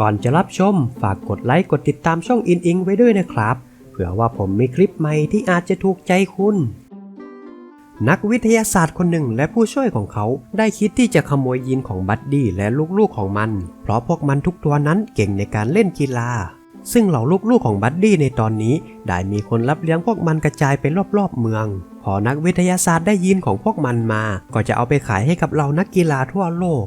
ก่อนจะรับชม ฝากกดไลค์กดติดตามช่องอินอิงไว้ด้วยนะครับ เผื่อว่าผมมีคลิปใหม่ที่อาจจะถูกใจคุณ นักวิทยาศาสตร์คนหนึ่งและผู้ช่วยของเขาได้คิดที่จะขโมยยีนของบัดดี้และลูกๆของมัน เพราะพวกมันทุกตัวนั้นเก่งในการเล่นกีฬา ซึ่งเหล่าลูกๆของบัดดี้ในตอนนี้ ได้มีคนรับเลี้ยงพวกมันกระจายไปรอบๆเมืองพอนักวิทยาศาสตร์ได้ยีนของพวกมันมา ก็จะเอาไปขายให้กับเหล่านักกีฬาทั่วโลก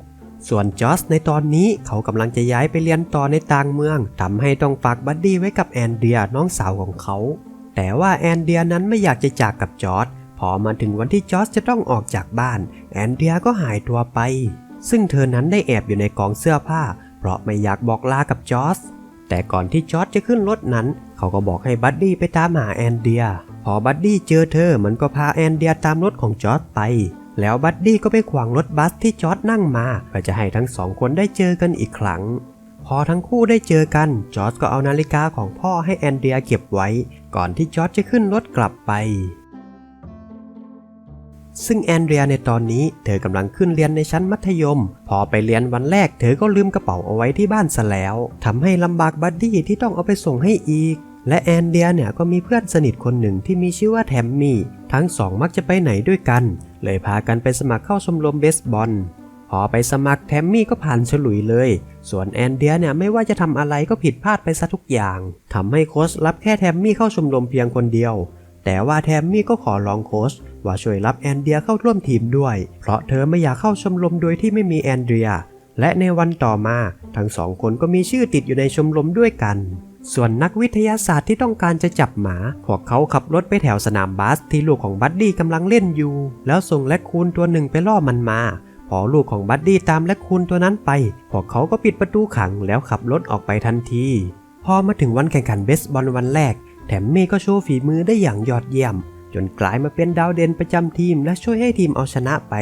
ส่วนจอสในตอนนี้เขากำลังจะย้ายไปเรียนต่อในต่างเมืองทำให้ต้องฝากบัดดี้ไว้กับแอนเดียน้องสาวของเขา แต่ว่าแอนเดียนั้นไม่อยากจะจากกับจอร์ดพอมาถึงวันที่จอร์จะต้องออกจากบ้าน แอนเดียก็หายตัวไป ซึ่งเธอนั้นได้แอบอยู่ในกองเสื้อผ้า เพราะไม่อยากบอกลากับจอร์จแต่ก่อนที่จอร์จจะขึ้นรถนั้น เขาก็บอกให้บัดดี้ไปตามหาแอนเดีย พอบัดดี้เจอเธอมันก็พาแอนเดียตามรถของจอร์จไป แล้วบัดดี้ก็ไปขวางรถบัสที่จอร์จนั่งมาเพื่อจะให้ทั้งสองคนได้เจอกันอีกครั้ง พอทั้งคู่ได้เจอกัน จอร์จก็เอานาฬิกาของพ่อให้แอนเดียเก็บไว้ ก่อนที่จอร์จจะขึ้นรถกลับไป ซึ่งแอนเดียในตอนนี้เธอกำลังขึ้นเรียนในชั้นมัธยม พอไปเรียนวันแรกเธอก็ลืมกระเป๋าเอาไว้ที่บ้านซะแล้วทำให้ลำบากบัดดี้ที่ต้องเอาไปส่งให้อีก และแอนเดียเนี่ยก็มีเพื่อนสนิทคนหนึ่งที่มีชื่อว่าแทมมี่ ทั้งสองมักจะไปไหนด้วยกัน เลยพากันไปสมัครเข้าชมรมเบสบอล พอไปสมัครแทมมี่ก็ผ่านฉลุยเลย ส่วนแอนเดียเนี่ยไม่ว่าจะทำอะไรก็ผิดพลาดไปซะทุกอย่างทำให้โค้ชรับแค่แทมมี่เข้าชมรมเพียงคนเดียว แต่ว่าแทมมี่ก็ขอร้องโค้ชว่าช่วยรับแอนเดียเข้าร่วมทีมด้วย เพราะเธอไม่อยากเข้าชมรมโดยที่ไม่มีแอนเดียและในวันต่อมาทั้งสองคนก็มีชื่อติดอยู่ในชมรมด้วยกัน ส่วนนักวิทยาศาสตร์ที่ต้องการจะจับหมา พวกเขาขับรถไปแถวสนามบาสที่ลูกของบัดดี้กำลังเล่นอยู่ แล้วส่งแลคคูนตัวหนึ่งไปล่อมันมา พอลูกของบัดดี้ตามแลคคูนตัวนั้นไป พวกเขาก็ปิดประตูขังแล้วขับรถออกไปทันที พอมาถึงวันแข่งขันเบสบอลวันแรก แถมมี่ก็โชว์ฝีมือได้อย่างยอดเยี่ยม จนกลายมาเป็นดาวเด่นประจำทีม และช่วยให้ทีมเอาชนะไป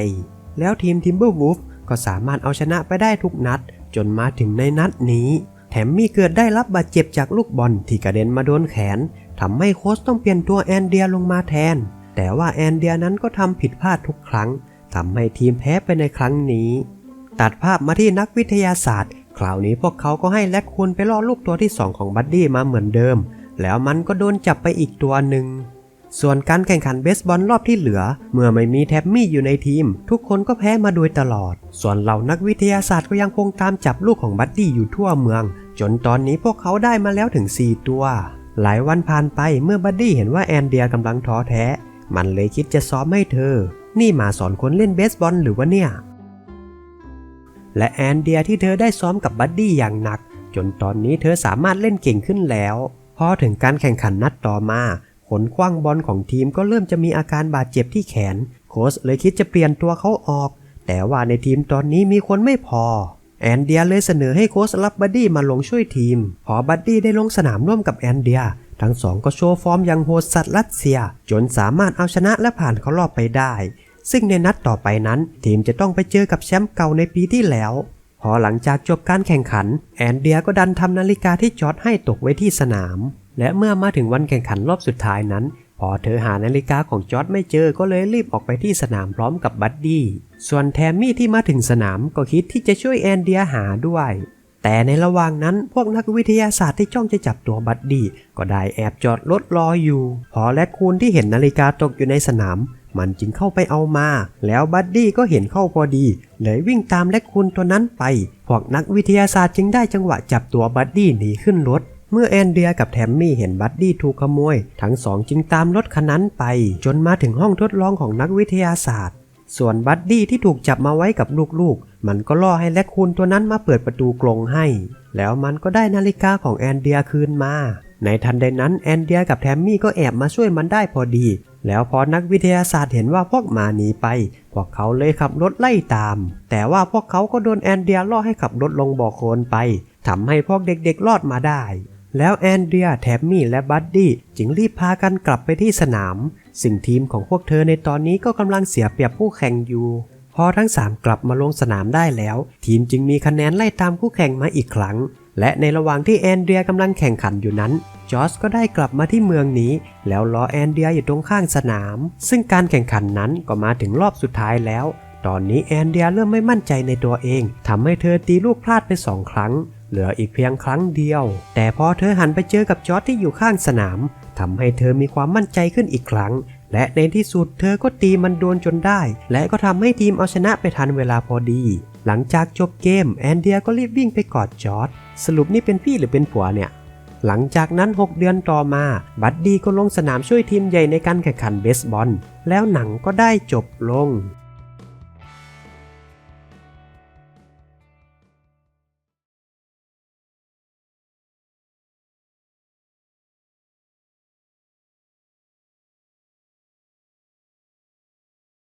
แล้วทีมทิมเบอร์วูฟก็สามารถเอาชนะไปได้ทุกนัด จนมาถึงในนัดนี้ ถมมี่เกิดได้รับบาดเจ็บจากลูกบอลที่กระเด็นมาโดนแขนทำให้โค้ชต้องเปลี่ยนตัวแอนเดียลงมาแทน แต่ว่าแอนเดียนั้นก็ทำผิดพลาดทุกครั้งทำให้ทีมแพ้ไปในครั้งนี้ ตัดภาพมาที่นักวิทยาศาสตร์ คราวนี้พวกเขาก็ให้แลคคูนไปล่อลูกตัวที่ 2 ของบัดดี้มาเหมือนเดิม แล้วมันก็โดนจับไปอีกตัวหนึ่ง ส่วนการแข่งขันเบสบอลรอบที่เหลือ เมื่อไม่มีแทบมี่อยู่ในทีม ทุกคนก็แพ้มาโดยตลอด ส่วนเหล่านักวิทยาศาสตร์ก็ยังคงตามจับลูกของบัดดี้อยู่ทั่วเมือง จนตอนนี้พวกเขาได้มาแล้วถึง 4 ตัว หลายวันผ่านไปเมื่อบัดดี้เห็นว่าแอนเดียกำลังท้อแท้ มันเลยคิดจะซ้อมให้เธอ นี่มาสอนคนเล่นเบสบอลหรือว่าเนี่ย และแอนเดียที่เธอได้ซ้อมกับบัดดี้อย่างหนัก จนตอนนี้เธอสามารถเล่นเก่งขึ้นแล้ว พอถึงการแข่งขันนัดต่อมาขนคว้างบอลของทีมก็เริ่มจะมีอาการบาดเจ็บที่แขน โค้ชเลยคิดจะเปลี่ยนตัวเขาออก แต่ว่าในทีมตอนนี้มีคนไม่พอ แอนเดียเลยเสนอให้โค้ชรับบัดดี้มาลงช่วยทีม พอบัดดี้ได้ลงสนามร่วมกับแอนเดีย ทั้งสองก็โชว์ฟอร์มอย่างโหดสัตว์รัสเซีย จนสามารถเอาชนะและผ่านเขารอบไปได้ ซึ่งในนัดต่อไปนั้น ทีมจะต้องไปเจอกับแชมป์เก่าในปีที่แล้ว พอหลังจากจบการแข่งขัน แอนเดียก็ดันทำนาฬิกาที่จอร์ดให้ตกไว้ที่สนาม และเมื่อมาถึงวันแข่งขันรอบสุดท้ายนั้น พอเธอหานาฬิกาของจอร์ดไม่เจอก็เลยรีบออกไปที่สนามพร้อมกับบัดดี้ ส่วนแทมมี่ที่มาถึงสนามก็คิดที่จะช่วยแอนเดียหาด้วย แต่ในระหว่างนั้นพวกนักวิทยาศาสตร์ที่จ้องจะจับตัวบัดดี้ก็ได้แอบจอดรถรออยู่ พอและคูนที่เห็นนาฬิกาตกอยู่ในสนาม มันจึงเข้าไปเอามา แล้วบัดดี้ก็เห็นเข้าพอดี เลยวิ่งตามและคูนตัวนั้นไป พวกนักวิทยาศาสตร์จึงได้จังหวะจับตัวบัดดี้หนีขึ้นรถ เมื่อแอนเดียกับแทมมี่เห็นบัดดี้ถูกขโมย ทั้งสองจึงตามรถคันนั้นไป จนมาถึงห้องทดลองของนักวิทยาศาสตร์ ส่วนบัดดี้ที่ถูกจับมาไว้กับลูกๆ มันก็ล่อให้แลคคูนตัวนั้นมาเปิดประตูกรงให้ แล้วมันก็ได้นาฬิกาของแอนเดียคืนมา ในทันใดนั้นแอนเดียกับแทมมี่ก็แอบมาช่วยมันได้พอดี แล้วพอนักวิทยาศาสตร์เห็นว่าพวกมาหนีไป พวกเขาเลยขับรถไล่ตาม แต่ว่าพวกเขาก็โดนแอนเดียล่อให้ขับรถลงบ่อโคลนไปทำให้พวกเด็กๆรอดมาได้ แล้วแอนเดียแทมมี่และบัดดี้จึงรีบพากันกลับไปที่สนามสิ่งทีมของพวกเธอในตอนนี้ก็กำลังเสียเปรียบผู้แข่งอยู่ พอทั้ง 3 กลับมาลงสนามได้แล้ว ทีมจึงมีคะแนนไล่ตามคู่แข่งมาอีกครั้ง และในระหว่างที่แอนเดียกำลังแข่งขันอยู่นั้นจอร์จก็ได้กลับมาที่เมืองนี้ แล้วรอแอนเดียอยู่ตรงข้างสนาม ซึ่งการแข่งขันนั้นก็มาถึงรอบสุดท้ายแล้ว ตอนนี้แอนเดียเริ่มไม่มั่นใจในตัวเองทำให้เธอตีลูกพลาดไปสองครั้ง เหลืออีกเพียงครั้งเดียว แต่พอเธอหันไปเจอกับจอร์ดที่อยู่ข้างสนามทำให้เธอมีความมั่นใจขึ้นอีกครั้ง และในที่สุดเธอก็ตีมันโดนจนได้ และก็ทำให้ทีมเอาชนะไปทันเวลาพอดี หลังจากจบเกมแอนเดียก็รีบวิ่งไปกอดจอร์ดสรุปนี่เป็นพี่หรือเป็นผัวเนี่ยหลังจากนั้น 6 เดือนต่อมา บัดดี้ก็ลงสนามช่วยทีมใหญ่ในการแข่งขันเบสบอล แล้วหนังก็ได้จบลง